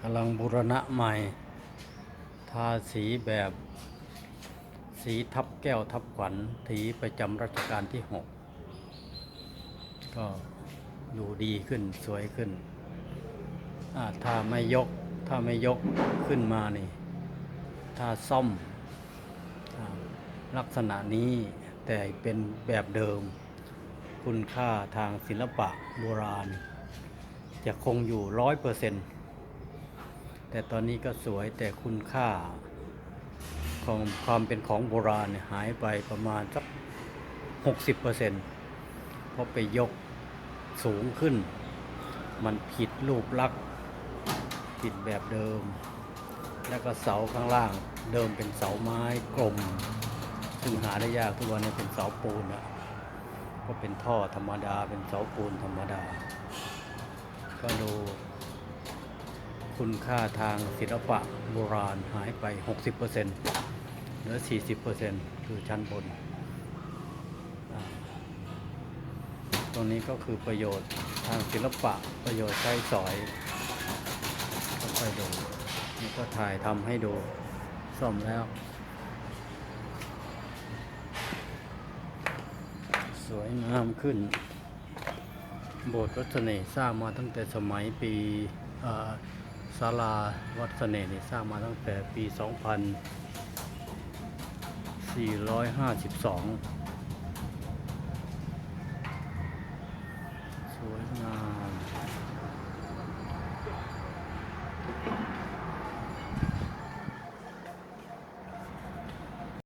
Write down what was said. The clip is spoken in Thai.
กำลังบูรณะใหม่ ทาสีแบบสีทับแก้วทับขวัญถีประจำรัชกาลที่หกก็ดูดีขึ้นสวยขึ้น ถ้าไม่ยกถ้าไม่ยกขึ้นมานี่ ถ้าซ่อมอลักษณะนี้แต่เป็นแบบเดิม คุณค่าทางศิลปะโบราณ จะคงอยู่ร้อยเปอร์เซ็นต์ แต่ตอนนี้ก็สวยแต่คุณค่า ของความเป็นของโบราณหายไปประมาณสักหกสิบเปอร์เซ็นต์เพราะไปยกสูงขึ้น มันผิดรูปลักษณ์ผิดแบบเดิม แล้วก็เสาข้างล่างเดิมเป็นเสาไม้กลม ซึ่งหาได้ยากทุกวันนี้เป็นเสาปูนอะก็เป็นท่อธรรมดาเป็นเสาปูนธรรมดา ก็ดู คุณค่าทางศิลปะโบราณหายไป 60%เหลือ 40%คือชั้นบน ตรงนี้ก็คือประโยชน์ทางศิลปะประโยชน์ใช้สอยก็ไปดูนี่ก็ถ่ายทำให้ดูซ่อมแล้ว สวยงามขึ้น โบสถ์วัดเสน่ห์สร้างมาตั้งแต่สมัยปีอ่า ศาลาวัดเสน่ห์นี่สร้างมาตั้งแต่ปี 2452